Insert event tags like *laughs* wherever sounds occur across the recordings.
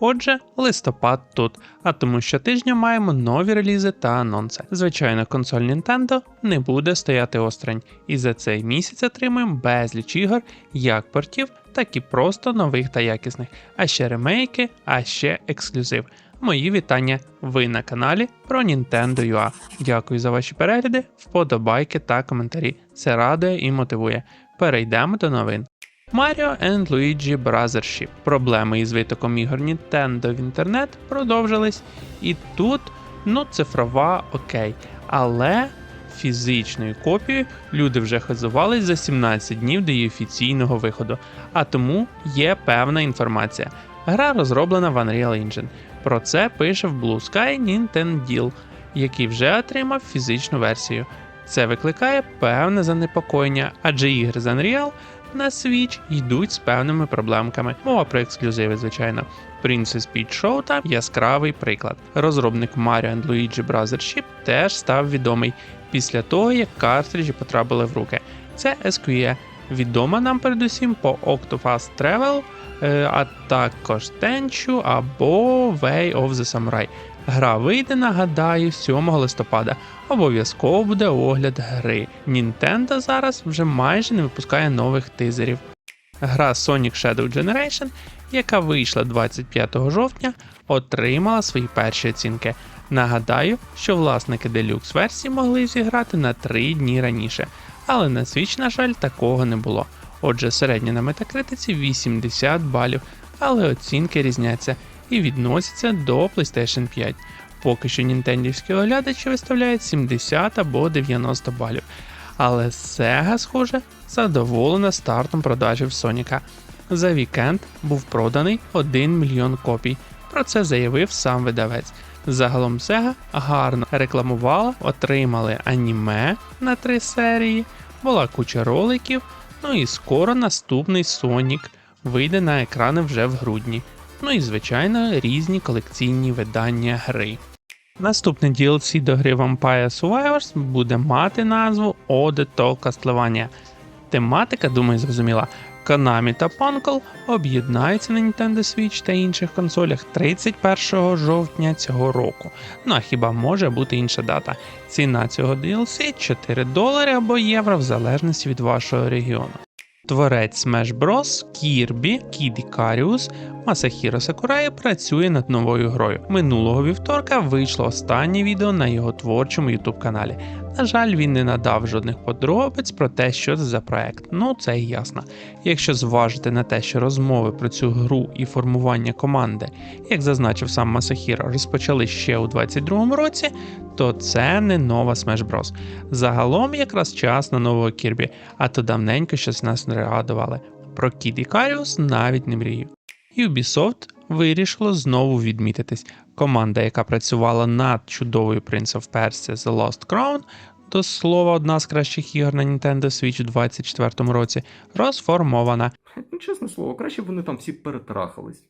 Отже, листопад тут, а тому щотижня маємо нові релізи та анонси. Звичайно, консоль Nintendo не буде стояти осторонь, і за цей місяць отримаємо безліч ігор, як портів, так і просто нових та якісних, а ще ремейки, а ще ексклюзив. Мої вітання. Ви на каналі про Nintendo UA. Дякую за ваші перегляди, вподобайки та коментарі. Це радує і мотивує. Перейдемо до новин. Mario and Luigi Brothership. Проблеми із витоком ігор Nintendo в інтернет продовжились. І тут, ну, цифрова окей. Але фізичною копією люди вже хизувались за 17 днів до її офіційного виходу. А тому є певна інформація. Гра розроблена в Unreal Engine. Про це пише в Blue Sky Nintendo, який вже отримав фізичну версію. Це викликає певне занепокоєння, адже ігри з Unreal на Switch йдуть з певними проблемками. Мова про ексклюзиви, звичайно. Princess Peach Showtime – яскравий приклад. Розробник Mario and Luigi Brothership теж став відомий після того, як картриджі потрапили в руки. Це SQE, відома нам передусім по Octopath Travel, е, а також Tenchu або Way of the Samurai. Гра вийде, нагадаю, 7 листопада. Обов'язково буде огляд гри. Nintendo зараз вже майже не випускає нових тизерів. Гра Sonic Shadow Generation, яка вийшла 25 жовтня, отримала свої перші оцінки. Нагадаю, що власники Deluxe версії могли зіграти на 3 дні раніше, але на Switch, на жаль, такого не було. Отже, середня на метакритиці 80 балів, але оцінки різняться і відносяться до PlayStation 5. Поки що нінтендівські оглядачі виставляють 70 або 90 балів. Але Sega, схоже, задоволена стартом продажів Соніка. За вікенд був проданий 1 мільйон копій. Про це заявив сам видавець. Загалом Sega гарно рекламувала, отримали аніме на три серії, була куча роликів. Ну і скоро наступний Сонік вийде на екрани вже в грудні. Ну і звичайно різні колекційні видання гри. Наступне DLC до гри Vampire Survivors буде мати назву Ode to Castlevania. Тематика, думаю, зрозуміла. Konami та Punkel об'єднаються на Nintendo Switch та інших консолях 31 жовтня цього року. Ну а хіба може бути інша дата? Ціна цього DLC 4 долари або євро в залежності від вашого регіону. Творець Smash Bros. Kirby Kid Icarus Масахіро Сакурай працює над новою грою. Минулого вівторка вийшло останнє відео на його творчому youtube каналі. На жаль, він не надав жодних подробиць про те, що це за проект. Ну це і ясно. Якщо зважити на те, що розмови про цю гру і формування команди, як зазначив сам Масахіро, розпочали ще у 22-му році, то це не нова Smash Bros. Загалом якраз час на нового Кірбі, а то давненько щось нас не радували. Про Kid Icarus навіть не мрію. Ubisoft вирішило знову відмітитись. Команда, яка працювала над чудовою Prince of Persia The Lost Crown, до слова, одна з кращих ігор на Nintendo Switch у 2024 році, розформована. Ну, *laughs* чесне слово, краще б вони там всі перетрахались.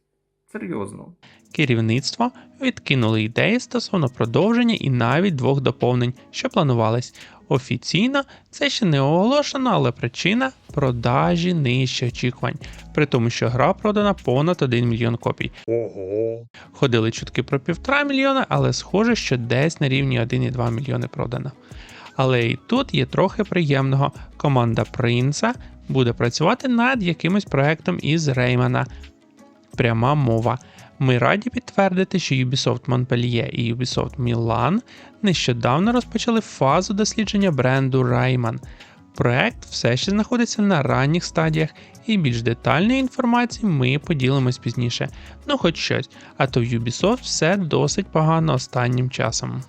Серйозно. Керівництво відкинули ідеї стосовно продовження і навіть двох доповнень, що планувались. Офіційно це ще не оголошено, але причина продажі нижче очікувань, при тому, що гра продана понад 1 мільйон копій. Ого. Ходили чутки про півтора мільйона, але схоже, що десь на рівні 1,2 мільйони продано. Але і тут є трохи приємного. Команда Принца буде працювати над якимось проектом із Реймана. Пряма мова. Ми раді підтвердити, що Ubisoft Montpellier і Ubisoft Milan нещодавно розпочали фазу дослідження бренду Rayman. Проект все ще знаходиться на ранніх стадіях, і більш детальної інформації ми поділимось пізніше. Ну, хоч щось, а то в Ubisoft все досить погано останнім часом.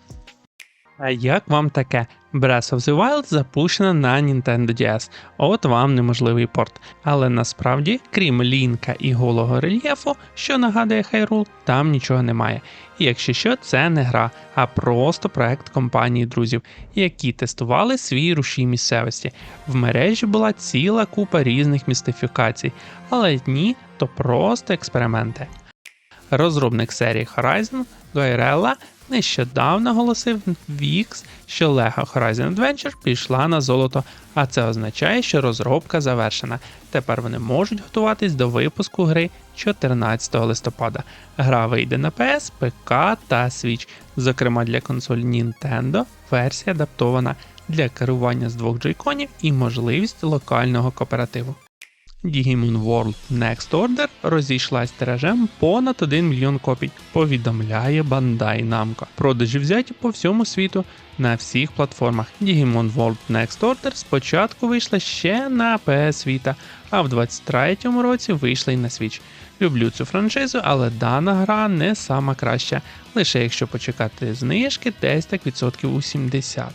А як вам таке? Breath of the Wild запущена на Nintendo DS. От вам неможливий порт. Але насправді, крім лінка і голого рельєфу, що нагадує Hyrule, там нічого немає. І якщо що, це не гра, а просто проект компанії друзів, які тестували свій рушій місцевості. В мережі була ціла купа різних містифікацій, але ні, то просто експерименти. Розробник серії Horizon Guerrilla Нещодавно оголосив Vix, що Lego Horizon Adventure пішла на золото, а це означає, що розробка завершена. Тепер вони можуть готуватись до випуску гри 14 листопада. Гра вийде на PS, ПК та Switch. Зокрема для консолі Nintendo версія адаптована для керування з двох джойконів і можливість локального кооперативу. Digimon World Next Order розійшлась тиражем понад 1 мільйон копій, повідомляє Bandai Namco. Продажі взяті по всьому світу на всіх платформах. Digimon World Next Order спочатку вийшла ще на PS Vita, а в 23-му році вийшла й на Switch. Люблю цю франшизу, але дана гра не сама краща, лише якщо почекати знижки, десь так відсотків у 70.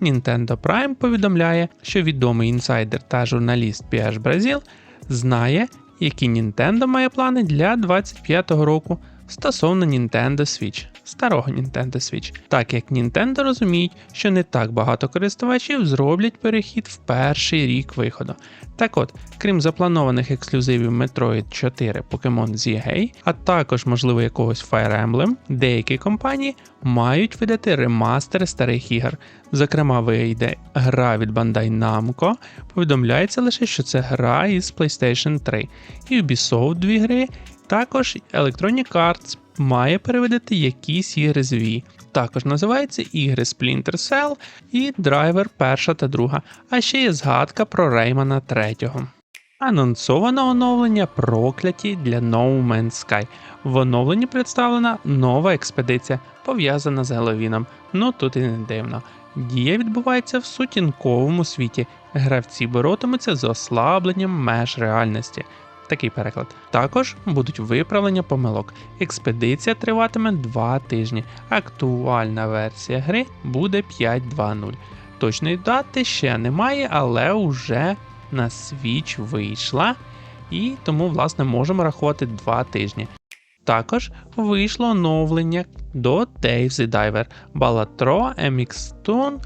Nintendo Prime повідомляє, що відомий інсайдер та журналіст PH Brazil знає, які Nintendo має плани для 25-го року стосовно Nintendo Switch, старого Nintendo Switch, так як Nintendo розуміють, що не так багато користувачів зроблять перехід в перший рік виходу. Так от, крім запланованих ексклюзивів Metroid 4 Pokemon ZA, а також, можливо, якогось Fire Emblem, деякі компанії мають видати ремастери старих ігор. Зокрема, вийде гра від Bandai Namco. Повідомляється лише, що це гра із PlayStation 3. І Ubisoft дві гри. Також Electronic Arts має переведити якісь ігри з Wii. Також називаються ігри Splinter Cell і Driver перша та друга, а ще є згадка про Реймана третього. Анонсовано оновлення прокляті для No Man's Sky. В оновленні представлена нова експедиція, пов'язана з Геловіном. Ну тут і не дивно. Дія відбувається в сутінковому світі. Гравці боротимуться з ослабленням меж реальності. Такий переклад. Також будуть виправлення помилок. Експедиція триватиме 2 тижні. Актуальна версія гри буде 5.2.0. Точної дати ще немає, але вже на Switch вийшла, і тому, власне, можемо рахувати 2 тижні. Також вийшло оновлення до Dave the Diver. Balatro, MX Stone,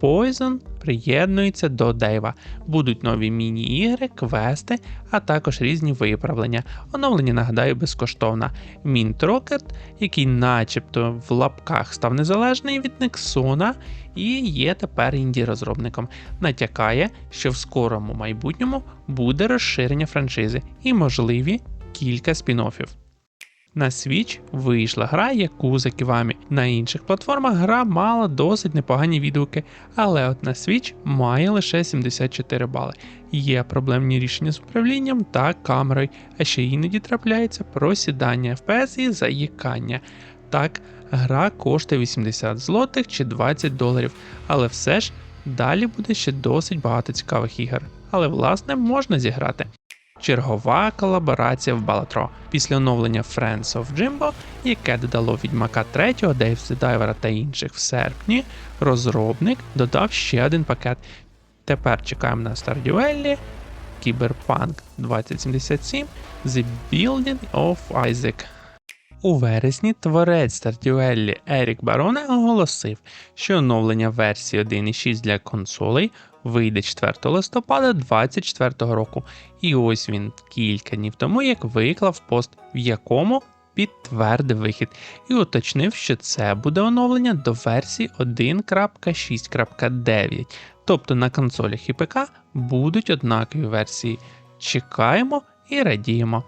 Poison приєднуються до Дейва. Будуть нові міні-ігри, квести, а також різні виправлення. Оновлення, нагадаю, безкоштовно. Mint Rocket, який начебто в лапках став незалежний від Nexona і є тепер інді-розробником. Натякає, що в скорому майбутньому буде розширення франшизи і можливі кілька спін-оффів. На Switch вийшла гра Yakuza Kiwami. На інших платформах гра мала досить непогані відгуки, але от на Switch має лише 74 бали. Є проблемні рішення з управлінням та камерою, а ще іноді трапляється просідання FPS і заїкання. Так, гра коштує 80 злотих чи 20 доларів, але все ж далі буде ще досить багато цікавих ігор. Але власне можна зіграти. Чергова колаборація в Balatro. Після оновлення Friends of Jimbo, яке додало Відьмака 3, Dave the Diver та інших в серпні, розробник додав ще один пакет. Тепер чекаємо на Valley, Cyberpunk 2077, The Building of Isaac. У вересні творець Stardew Ерік Бароне оголосив, що оновлення версії 1.6 для консолей вийде 4 листопада 2024 року. І ось він кілька днів тому як виклав пост, в якому підтвердив вихід і уточнив, що це буде оновлення до версії 1.6.9. Тобто на консолях і ПК будуть однакові версії. Чекаємо і радіємо.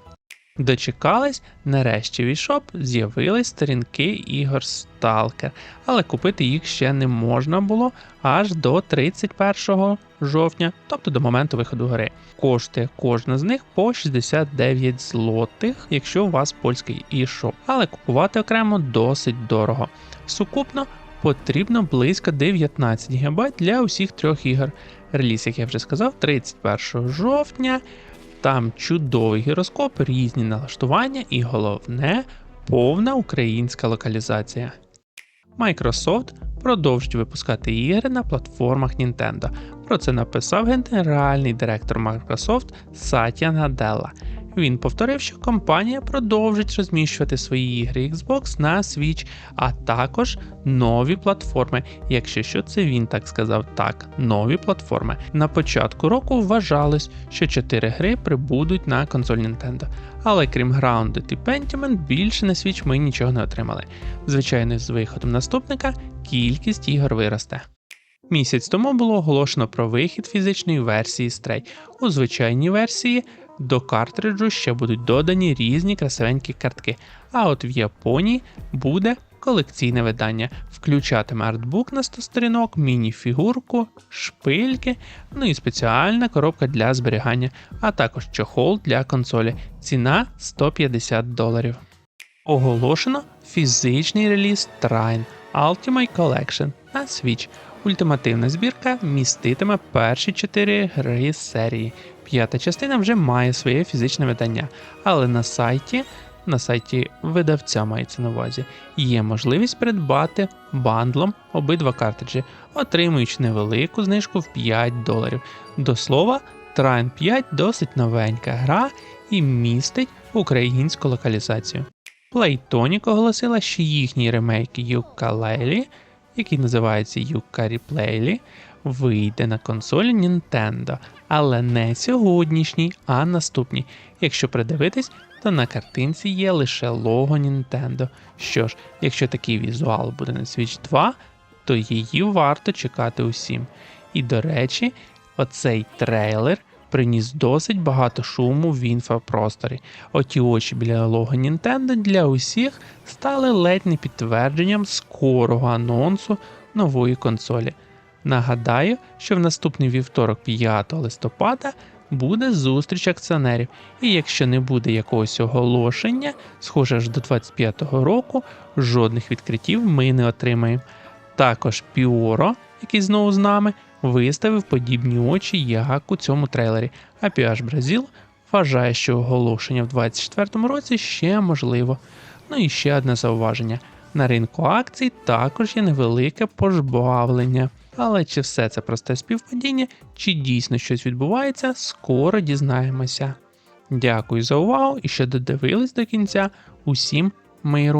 Дочекались, нарешті в eShop з'явились сторінки ігор Stalker, але купити їх ще не можна було аж до 31 жовтня, тобто до моменту виходу гри. Коштує кожна з них по 69 злотих, якщо у вас польський eShop, але купувати окремо досить дорого. Сукупно потрібно близько 19 ГБ для усіх трьох ігор. Реліз, як я вже сказав, 31 жовтня. Там чудовий гіроскоп, різні налаштування і головне повна українська локалізація. Microsoft продовжить випускати ігри на платформах Nintendo. Про це написав генеральний директор Microsoft Сатя Наделла. Він повторив, що компанія продовжить розміщувати свої ігри Xbox на Switch, а також нові платформи. Якщо що, це він так сказав, так, нові платформи. На початку року вважалось, що 4 гри прибудуть на консоль Nintendo. Але крім Grounded і Pentiment, більше на Switch ми нічого не отримали. Звичайно, з виходом наступника кількість ігор виросте. Місяць тому було оголошено про вихід фізичної версії Stray. У звичайній версії до картриджу ще будуть додані різні красивенькі картки. А от в Японії буде колекційне видання, включатиме артбук на 100 сторінок, міні-фігурку, шпильки, ну і спеціальна коробка для зберігання, а також чохол для консолі. Ціна 150 доларів. Оголошено фізичний реліз Trine Ultimate Collection на Switch. Ультимативна збірка міститиме перші чотири гри з серії. П'ята частина вже має своє фізичне видання, але на сайті, на сайті видавця мається на увазі, є можливість придбати бандлом обидва картриджі, отримуючи невелику знижку в 5 доларів. До слова, Trine 5 досить новенька гра і містить українську локалізацію. Playtonic оголосила, що їхній ремейк Yooka-Laylee, який називається Yooka Replay, вийде на консолі Nintendo, але не сьогоднішній, а наступній. Якщо придивитись, то на картинці є лише лого Nintendo. Що ж, якщо такий візуал буде на Switch 2, то її варто чекати усім. І до речі, оцей трейлер приніс досить багато шуму в інфопросторі. Оті очі біля лого Nintendo для усіх стали ледь не підтвердженням скорого анонсу нової консолі. Нагадаю, що в наступний вівторок, 5 листопада, буде зустріч акціонерів, і якщо не буде якогось оголошення, схоже аж до 25-го року, жодних відкриттів ми не отримаємо. Також Піоро, який знову з нами, виставив подібні очі, як у цьому трейлері. А PH Бразил вважає, що оголошення в 2024 році ще можливо. Ну і ще одне зауваження: на ринку акцій також є невелике пожбавлення. Але чи все це просте співпадіння, чи дійсно щось відбувається, скоро дізнаємося. Дякую за увагу і що додивились до кінця. Усім миру!